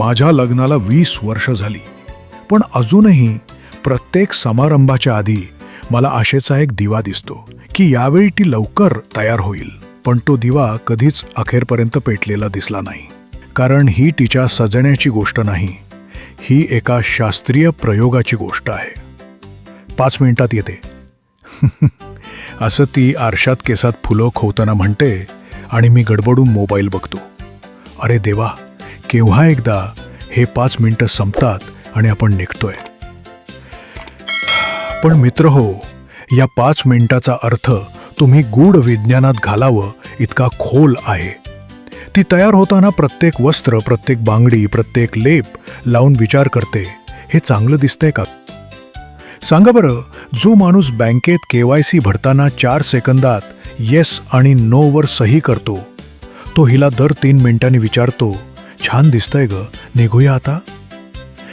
माझ्या लग्नाला वीस वर्ष झाली. पण अजूनही प्रत्येक समारंभाच्या आधी मला आशेचा एक दिवा दिसतो की यावेळी ती लवकर तयार होईल. पण तो दिवा कधीच अखेरपर्यंत पेटलेला दिसला नाही. कारण ही तिच्या सजण्याची गोष्ट नाही ही एका शास्त्रीय प्रयोगाची गोष्ट आहे. पाच मिनिटात येते. असं ती आरशात केसात फुलं खोवताना म्हणते आणि मी गडबडून मोबाईल बघतो. अरे देवा केव्हा एकदा हे पाच मिनिटं संपतात आणि आपण निघतोय. पण मित्र हो या पाच मिनिटाचा अर्थ तुम्ही गूढ विज्ञानात घालावं इतका खोल आहे. ती तयार होताना प्रत्येक वस्त्र प्रत्येक बांगडी प्रत्येक लेप लावून विचार करते. हे चांगलं दिसतंय का? सांगा बरं जो माणूस बँकेत के वाय सी भरताना चार सेकंदात येस आणि नोवर सही करतो तो हिला दर तीन मिनिटांनी विचारतो छान दिसतंय ग. निघूया आता?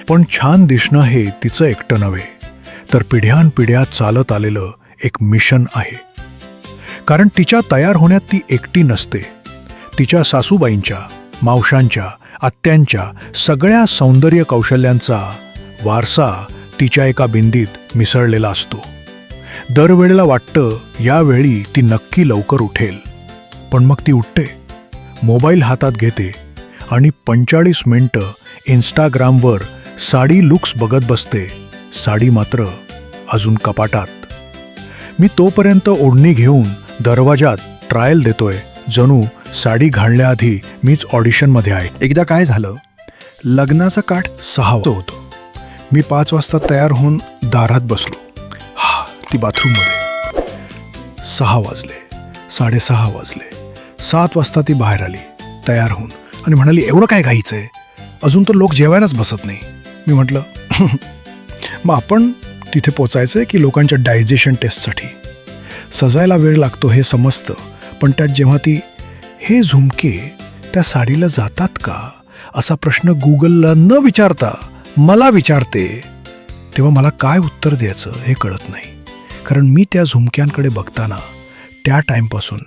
पण छान दिसणं हे तिचं एकटं नव्हे. तर पिढ्यानपिढ्या चालत आलेलं एक मिशन आहे. कारण तिच्या तयार होण्यात ती एकटी नसते. तिच्या सासूबाईंच्या मावशांच्या आत्यांच्या सगळ्या सौंदर्य कौशल्यांचा वारसा तिच्या एका बिंदीत मिसळलेला असतो. दरवेळेला वाटतं यावेळी ती नक्की लवकर उठेल. पण मग ती उठते. मोबाईल हातात घेते. आणि पंचाळीस मिनटं इंस्टाग्रामवर साडी लुक्स बघत बसते. साडी मात्र अजून कपाटात. मी तोपर्यंत ओढणी घेऊन दरवाजात ट्रायल देतोय. जणू साडी घालण्याआधी मीच ऑडिशनमध्ये आहे. एकदा काय झालं? लग्नाचा काठ सहा होतो. मी पाच वाजता तयार होऊन दारात बसलो. हा ती बाथरूममध्ये सहा वाजले. साडेसहा वाजले. सात वाजता ती बाहेर आली. तयार होऊन. आणि म्हणाली एवढं काय घाईचं आहे अजून तर लोक जेवायलाच बसत नाही. मी म्हटलं मग आपण तिथे पोचायचं आहे की लोकांच्या डायजेशन टेस्टसाठी? सजायला वेळ लागतो हे समजतं पण त्यात जेव्हा ती हे झुमके त्या साडीला जातात का? असा प्रश्न गुगलला न विचारता मला विचारते. तेव्हा मला काय उत्तर द्यायचं हे कळत नाही. कारण मी त्या झुमक्यांकडे बघताना त्या टाईमपासून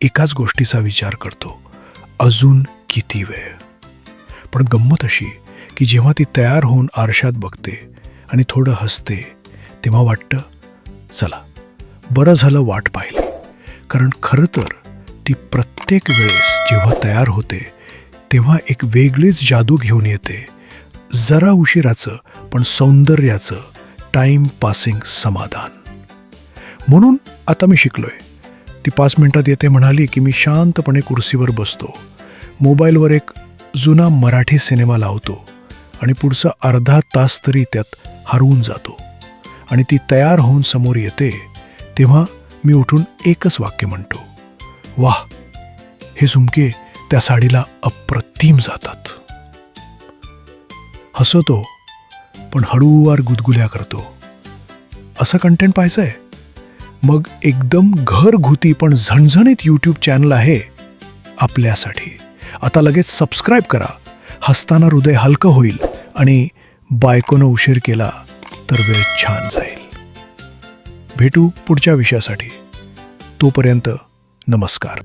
एकाच गोष्टीचा विचार करतो. अजून किती वेळ. पण गंमत अशी की जेव्हा ती तयार होऊन आरशात बघते आणि थोडं हसते तेव्हा वाटतं चला बरं झालं वाट पाहिली. कारण खरं तर ती प्रत्येक वेळेस जेव्हा तयार होते तेव्हा एक वेगळीच जादू घेऊन येते. जरा उशिराचं पण सौंदर्याचं टाईम पासिंग समाधान. म्हणून आता मी शिकलोय. ती पाच मिनिटात येते म्हणाली की मी शांतपणे कुर्सीवर बसतो. मोबाईलवर एक जुना मराठी सिनेमा लावतो आणि पुढचा अर्धा तास तरी त्यात हरवून जातो. आणि ती तयार होऊन समोर येते तेव्हा मी उठून एकच वाक्य म्हणतो. वाह हे झुमके त्या साडीला अप्रतिम जातात. हसवतो पण हळूवार गुदगुल्या करतो. असं कंटेंट पाहायचंय? मग एकदम घरगुती पण झणझणीत यूट्यूब चॅनल आहे आपल्यासाठी. आता लगेच सबस्क्राईब करा. हसताना हृदय हलकं होईल आणि बायकोनं उशीर केला तर वेळ छान जाईल. भेटू पुढच्या विषयासाठी. तोपर्यंत नमस्कार.